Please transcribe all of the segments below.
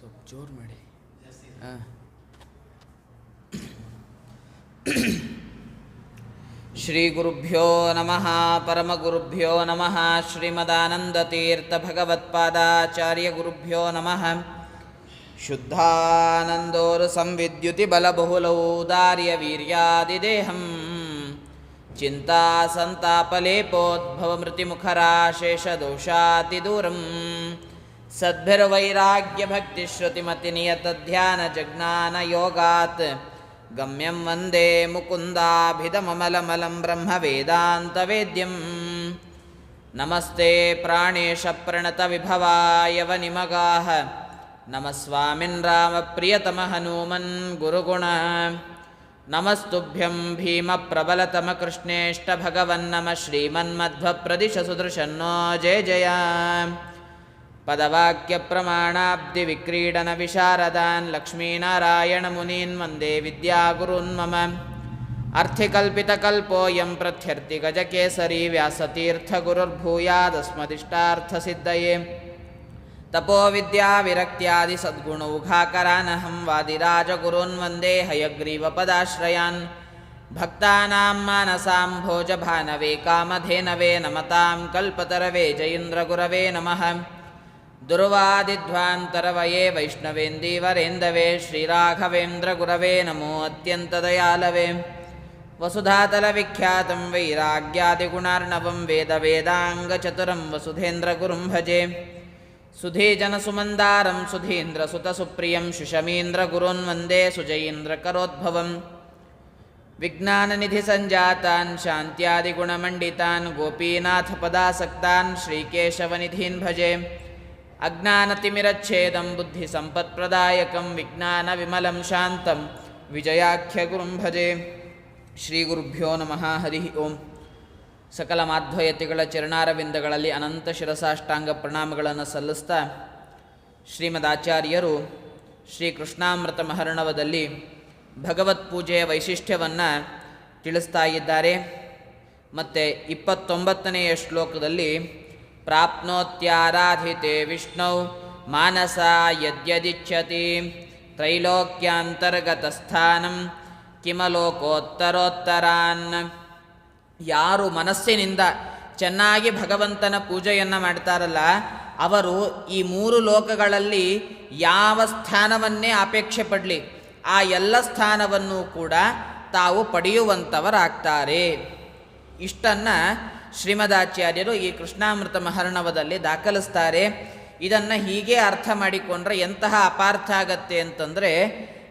ಸ್ವಲ್ಪ ಜೋರು ಮಾಡಿ. ಹಾಂ. ಶ್ರೀಗುರುಭ್ಯೋ ನಮಃ ಪರಮಗುರುಭ್ಯೋ ನಮಃ ಶ್ರೀಮದಾನಂದತೀರ್ಥಭಗವತ್ಪಾದಾಚಾರ್ಯಗುರುಭ್ಯೋ ನಮಃ. ಶುದ್ಧಾನಂದೋರು ಸಂವಿದ್ಯುತಿ ಬಲಬಹುಲೌದಾರ್ಯ ವೀರ್ಯಾದಿದೇಹಂ ಚಿಂತಾ ಸಂತಾಪಲೇಪೋದ್ಭವಮೃತಿಮುಖರಾಶೇಷದೋಷಾತಿದೂರಂ सद्भिर्वैराग्यभक्तिश्रुतिमतिनियतध्यानजज्ञानयोगात् गम्यं वन्दे मुकुन्दाभिदममलमलं ब्रह्मवेदान्तवेद्यं नमस्ते प्राणेशप्रणतविभवाय वनिमगाः नमः स्वामिन् रामप्रियतमहनूमन् गुरुगुण नमस्तुभ्यं भीमप्रबलतमकृष्णेष्टभगवन्नमः श्रीमन्मध्वप्रदिशसुदृशन्नो जय जय पदवाक्यप्रमाणाब्धिविक्रीडनविशारदान् लक्ष्मीनारायणमुनीन् वन्दे विद्यागुरून् मम। अर्थिकल्पितकल्पोऽयं प्रत्यर्थिगजकेसरी व्यासतीर्थगुरुर्भूयादस्मदिष्टार्थसिद्धये। तपोविद्याविरक्त्यादिसद्गुणौघाकरानहं वादिराजगुरून् वन्दे हयग्रीवपदाश्रयान्। भक्तानां मानसां भोजभानवे कामधेनवे नमतां कल्पतरवे जयीन्द्रगुरवे नमः दुर्वादिध्वान्तरवये वैष्णवेन्दीवरेन्दवे श्रीराघवेन्द्रगुरवे नमो अत्यन्तदयालवे। वसुधातलविख्यातं वैराग्यादिगुणार्णवं वेदवेदाङ्गचतुरं वसुधेन्द्रगुरुं भजे। सुधीजनसुमन्दारं सुधीन्द्रसुतसुप्रियं शुशमीन्द्रगुरून् वन्दे सुजयीन्द्रकरोद्भवम् विज्ञाननिधिसञ्जातान् शान्त्यादिगुणमण्डितान् गोपीनाथपदासक्तान् श्रीकेशवनिधीन् भजे ಅಜ್ಞಾನತಿಮಿರಚ್ಛೇದಂ ಬುದ್ಧಿ ಸಂಪತ್ಪ್ರದಾಯಕಂ ವಿಜ್ಞಾನ ವಿಮಲಂ ಶಾಂತಂ ವಿಜಯಾಖ್ಯ ಗುರುಂ ಭಜೆ ಶ್ರೀ ಗುರುಭ್ಯೋ ನಮಃ ಹರಿ ಓಂ ಸಕಲ ಮಾಧ್ವಯತಿಗಳ ಚರಣಾರವಿಂದಗಳಲ್ಲಿ ಅನಂತ ಶಿರಸಾಷ್ಟಾಂಗ ಪ್ರಣಾಮಗಳನ್ನು ಸಲ್ಲಿಸ್ತಾ ಶ್ರೀಮದಾಚಾರ್ಯರು ಶ್ರೀ ಕೃಷ್ಣಾಮೃತ ಮಹರ್ಣವದಲ್ಲಿ ಭಗವತ್ ಪೂಜೆಯ ವೈಶಿಷ್ಟ್ಯವನ್ನು ತಿಳಿಸ್ತಾ ಇದ್ದಾರೆ. ಮತ್ತು ಇಪ್ಪತ್ತೊಂಬತ್ತನೆಯ ಶ್ಲೋಕದಲ್ಲಿ ಪ್ರಾಪ್ನೋತ್ಯಾರಾಧಿತೆ ವಿಷ್ಣು ಮಾನಸ ಯದ್ಯದಿಚ್ಛತಿ. ತ್ರೈಲೋಕ್ಯಾಂತರ್ಗತಸ್ಥಾನಂ ಕಿಮಲೋಕೋತ್ತರೋತ್ತರಾನ್. ಯಾರು ಮನಸ್ಸಿನಿಂದ ಚೆನ್ನಾಗಿ ಭಗವಂತನ ಪೂಜೆಯನ್ನು ಮಾಡ್ತಾರಲ್ಲ, ಅವರು ಈ ಮೂರು ಲೋಕಗಳಲ್ಲಿ ಯಾವ ಸ್ಥಾನವನ್ನೇ ಅಪೇಕ್ಷೆ ಆ ಎಲ್ಲ ಸ್ಥಾನವನ್ನು ಕೂಡ ತಾವು ಪಡೆಯುವಂಥವರಾಗ್ತಾರೆ ಇಷ್ಟನ್ನು ಶ್ರೀಮದಾಚಾರ್ಯರು ಈ ಕೃಷ್ಣಾಮೃತ ಮಹರ್ಣವದಲ್ಲಿ ದಾಖಲಿಸ್ತಾರೆ. ಇದನ್ನು ಹೀಗೆ ಅರ್ಥ ಮಾಡಿಕೊಂಡ್ರೆ ಎಂತಹ ಅಪಾರ್ಥ ಆಗತ್ತೆ ಅಂತಂದರೆ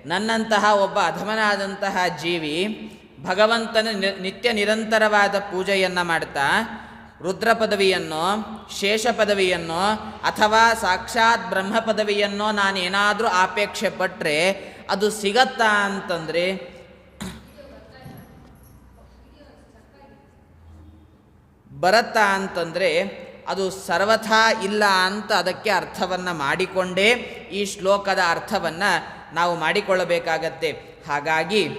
ನನ್ನಂತಹ ಒಬ್ಬ ಅಧಮನಾದಂತಹ ಜೀವಿ ಭಗವಂತನ ನಿತ್ಯ ನಿರಂತರವಾದ ಪೂಜೆಯನ್ನು ಮಾಡ್ತಾ ರುದ್ರ ಪದವಿಯನ್ನೋ, ಶೇಷ ಪದವಿಯನ್ನೋ, ಅಥವಾ ಸಾಕ್ಷಾತ್ ಬ್ರಹ್ಮ ಪದವಿಯನ್ನೋ ನಾನೇನಾದರೂ ಆಪೇಕ್ಷೆ ಪಟ್ಟರೆ ಅದು ಸಿಗತ್ತಾ ಅಂತಂದರೆ ಬರತ್ತಾ ಅಂತಂದರೆ ಅದು ಸರ್ವಥಾ ಇಲ್ಲ ಅಂತ ಅದಕ್ಕೆ ಅರ್ಥವನ್ನು ಮಾಡಿಕೊಂಡೇ ಈ ಶ್ಲೋಕದ ಅರ್ಥವನ್ನು ನಾವು ಮಾಡಿಕೊಳ್ಳಬೇಕಾಗತ್ತೆ. ಹಾಗಾಗಿ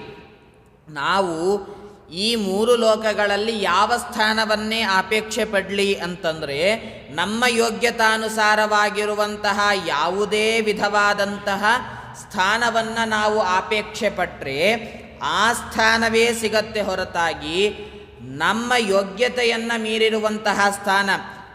ನಾವು ಈ ಮೂರು ಲೋಕಗಳಲ್ಲಿ ಯಾವ ಸ್ಥಾನವನ್ನೇ ಅಪೇಕ್ಷೆ ಪಡಲಿ ಅಂತಂದರೆ ನಮ್ಮ ಯೋಗ್ಯತಾನುಸಾರವಾಗಿರುವಂತಹ ಯಾವುದೇ ವಿಧವಾದಂತಹ ಸ್ಥಾನವನ್ನು ನಾವು ಅಪೇಕ್ಷೆ ಪಟ್ಟರೆ ಆ ಸ್ಥಾನವೇ ಸಿಗತ್ತೆ ಹೊರತಾಗಿ ನಮ್ಮ ಯೋಗ್ಯತೆಯನ್ನು ಮೀರಿರುವಂತಹ ಸ್ಥಾನ.